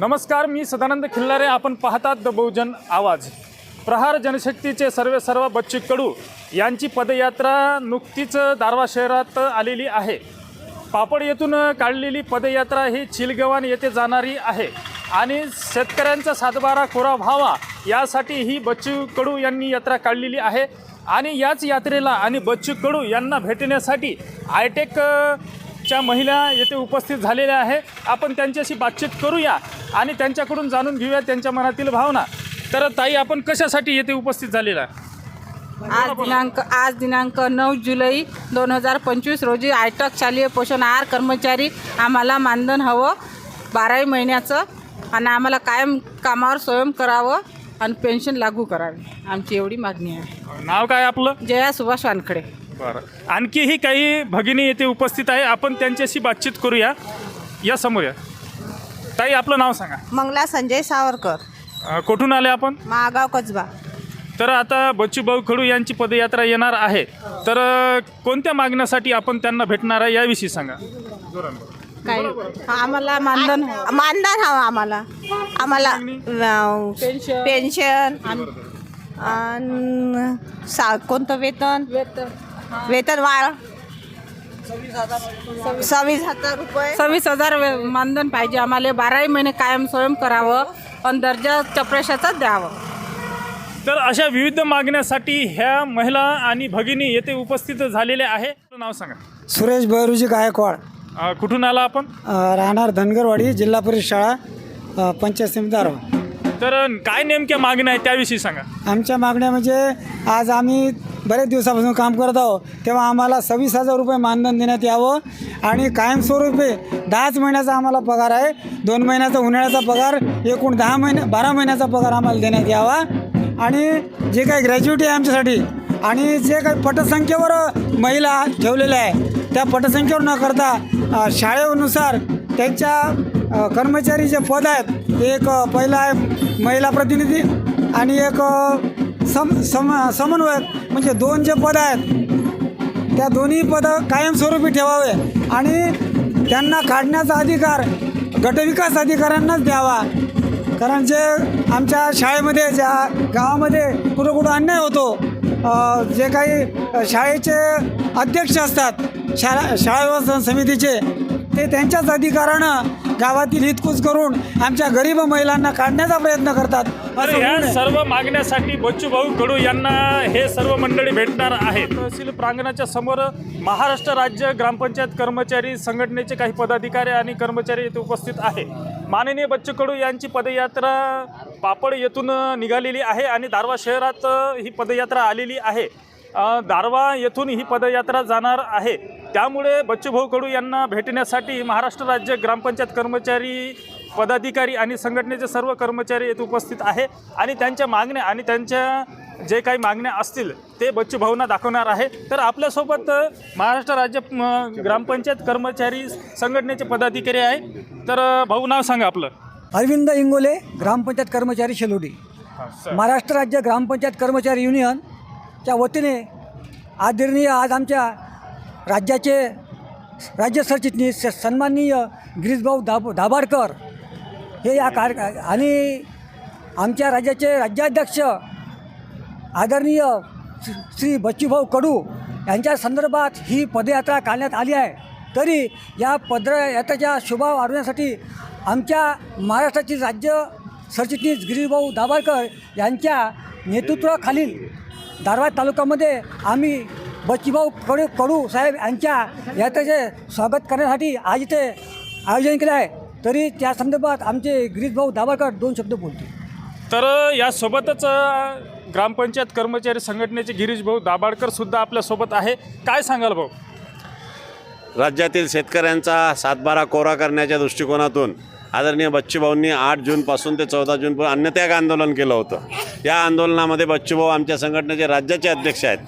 नमस्कार मी सदानंद खिल्लारे. आपण पाहतात द बहुजन आवाज. प्रहार जनशक्तीचे सर्वे सर्व बच्चू कडू यांची पदयात्रा नुकतीच दारवा शहरात आलेली आहे. पापड येथून काढलेली पदयात्रा ही चिलगवान येथे जाणारी आहे. आणि शेतकऱ्यांचा सातबारा कोरा व्हावा यासाठी ही बच्चू कडू यांनी यात्रा काढलेली आहे. आणि याच यात्रेला आणि बच्चू कडू यांना भेटण्यासाठी आयटेक च्या महिला येथे उपस्थित झालेल्या आहे आपण त्यांच्याशी बातचीत करूया आणि त्यांच्याकडून जाणून घेऊया त्यांच्या मनातील भावना. तर ताई आपण कशासाठी येथे उपस्थित झालेला? आहे? आज दिनांक आज दिनांक नऊ जुलै दोन हजार पंचवीस रोजी आयटक शालेय पोषण आहार कर्मचारी आम्हाला मानधन हवं. बाराही महिन्याचं आणि आम्हाला कायम कामावर स्वयं करावं आणि पेन्शन लागू करावी. आमची एवढी मागणी आहे. नाव काय आपलं? जया सुभाष वानखडे. बरं. आणखीही काही भगिनी येथे उपस्थित आहे. आपण त्यांच्याशी बातचीत करूया. या समोर या. ताई आपलं नाव सांगा. मंगला संजय सावरकर. अ, कुठून आले आपण? महागाव कसबा तर आता बच्चूभाऊ खडू यांची पदयात्रा येणार आहे. तर अ, कोणत्या मागण्यासाठी आपण त्यांना भेटणार आहे याविषयी सांगा. काय आम्हाला मानधन मानधन हवं आम्हाला. आम्हाला अं, पेन्शन. पेन्शन आणि सा कोणतं वेतन. वेतन वाढ. सव्वीस हजार रुपये. सव्वीस हजार वे- मानधन पाहिजे. आम्हाला बाराही महिने कायम स्वयं करावं आणि दर्जा चपरेशाचाच द्यावं. तर अशा विविध मागण्यासाठी ह्या महिला आणि भगिनी येथे उपस्थित झालेल्या आहे नाव सांगा. सुरेश भैरूजी गायकवाड. अ, कुठून आला आपण? अ, राहणार धनगरवाडी जिल्हा परिषद शाळा अ, पंचायत समिती दारवा तर काय नेमक्या मागण्या आहेत त्याविषयी सांगा. आमच्या मागण्या म्हणजे आज आम्ही बरेच दिवसापासून काम करत आहोत तेव्हा आम्हाला सव्वीस हजार रुपये मानधन देण्यात यावं आणि कायमस्वरूपी दहाच महिन्याचा आम्हाला पगार आहे दोन महिन्याचा उन्हाळ्याचा पगार एकूण दहा महिने बारा महिन्याचा पगार आम्हाला देण्यात यावा. आणि जे काही ग्रॅज्युएटी आहे आमच्यासाठी आणि जे काही पटसंख्येवर महिला ठेवलेल्या आहे त्या पटसंख्येवर न करता शाळेनुसार त्यांच्या कर्मचारी जे पद आहेत एक पहिला आहे महिला प्रतिनिधी आणि एक सम सम समन्वयक म्हणजे दोन जे पदं आहेत त्या दोन्ही पदं कायमस्वरूपी ठेवावे आणि त्यांना काढण्याचा अधिकार गटविकास अधिकाऱ्यांनाच द्यावा. कारण जे आमच्या शाळेमध्ये ज्या गावामध्ये कुठं कुठं अन्याय होतो जे काही शाळेचे अध्यक्ष असतात शाळा शाळा व्यवस्थापन समितीचे ते त्यांच्याच अधिकारानं गावातील हितकूच करून आमच्या गरीब महिलांना काढण्याचा प्रयत्न करतात. तर नये. सर्व मागण्यासाठी बच्चू भाऊ कडू यांना हे सर्व मंडळी भेटणार आहेत. तहसील प्रांगणाच्या समोर महाराष्ट्र राज्य ग्रामपंचायत कर्मचारी संघटनेचे काही पदाधिकारी आणि कर्मचारी येथे उपस्थित आहे माननीय बच्चू कडू यांची पदयात्रा पापड येथून निघालेली आहे आणि दारवा शहरात ही पदयात्रा आलेली आहे. दारवा येथून ही पदयात्रा जाणार आहे. त्यामुळे बच्चूभाऊ कडू यांना भेटण्यासाठी महाराष्ट्र राज्य ग्रामपंचायत कर्मचारी पदाधिकारी आणि संघटनेचे सर्व कर्मचारी येथे उपस्थित आहे आणि त्यांच्या मागण्या आणि त्यांच्या जे काही मागण्या असतील ते बच्चूभाऊंना दाखवणार आहे. तर आपल्यासोबत महाराष्ट्र राज्य ग्रामपंचायत कर्मचारी संघटनेचे पदाधिकारी आहे. तर भाऊ नाव सांगा आपलं. अरविंद इंगोले ग्रामपंचायत कर्मचारी शेलोडी महाराष्ट्र राज्य ग्रामपंचायत कर्मचारी युनियनच्या वतीने आदरणीय आज आमच्या राज्याचे राज्य सरचिटणीस सन्माननीय गिरीशभाऊ दाब दाभाडकर हे या कार आणि आमच्या राज्याचे राज्याध्यक्ष आदरणीय श्री- श्री बच्चूभाऊ कडू यांच्या संदर्भात ही पदयात्रा काढण्यात आली आहे. तरी या पदयात्रेच्या शोभा वाढवण्यासाठी आमच्या महाराष्ट्राचे राज्य सरचिटणीस गिरीशभाऊ दाभाडकर यांच्या नेतृत्वाखालील दारवा तालुक्यामध्ये आम्ही बच्चूभाऊ कडू कडू साहेब यांच्या यात्रेचे स्वागत करण्यासाठी आज इथे आयोजन केलं आहे. तरी त्या संदर्भात आमचे गिरीशभाऊ दाभाडकर दोन शब्द बोलतील. तर यासोबतच ग्रामपंचायत कर्मचारी संघटनेचे गिरीश भाऊ दाभाडकर सुद्धा आपल्यासोबत आहे. काय सांगाल भाऊ? राज्यातील शेतकऱ्यांचा सातबारा कोरा करण्याच्या दृष्टिकोनातून आदरणीय बच्चूभाऊंनी आठ जूनपासून ते चौदा जूनपर्यंत अन्नत्याग आंदोलन केलं होतं. या आंदोलनामध्ये बच्चूभाऊ आमच्या संघटनेचे राज्याचे अध्यक्ष आहेत.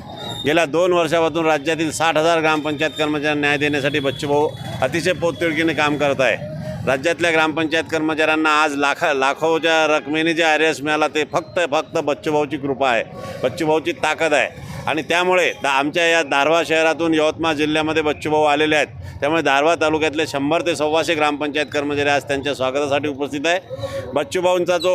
गेल्या दोन वर्षापासून राज्यातील साठ हजार ग्रामपंचायत कर्मचाऱ्यांना न्याय देण्यासाठी बच्चूभाऊ अतिशय पोततिडकीने काम करत आहे. राज्यातल्या ग्रामपंचायत कर्मचाऱ्यांना आज लाखा लाखोच्या रकमेने जे आर एस मिळाला ते फक्त फक्त बच्चूभाऊची कृपा आहे. बच्चूभाऊची ताकद आहे. आणि त्यामुळे दा आमच्या या दारवा शहरातून यवतमाळ जिल्ह्यामध्ये बच्चूभाऊ आलेले आहेत. त्यामुळे दारवा तालुक्यातले शंभर ते सव्वाशे ग्रामपंचायत कर्मचारी आज त्यांच्या स्वागतासाठी उपस्थित आहे. बच्चूभाऊंचा जो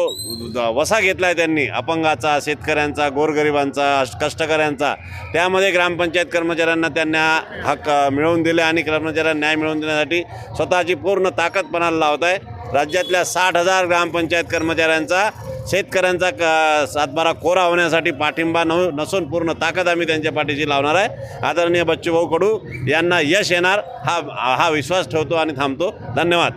वसा घेतला आहे त्यांनी अपंगाचा शेतकऱ्यांचा गोरगरिबांचा कष्टकऱ्यांचा त्यामध्ये ग्रामपंचायत कर्मचाऱ्यांना त्यांना हक्क मिळवून दिले आणि कर्मचाऱ्यांना न्याय मिळवून देण्यासाठी स्वतःची पूर्ण ताकद पणाला लावत आहे राज्यातल्या साठ हजार ग्रामपंचायत कर्मचाऱ्यांचा शेतकऱ्यांचा क सातबारा कोरा होण्यासाठी पाठिंबा न नसून पूर्ण ताकद आम्ही त्यांच्या पाठीशी लावणार आहे. आदरणीय बच्चूभाऊ कडू यांना यश येणार हा हा विश्वास ठेवतो आणि थांबतो. धन्यवाद.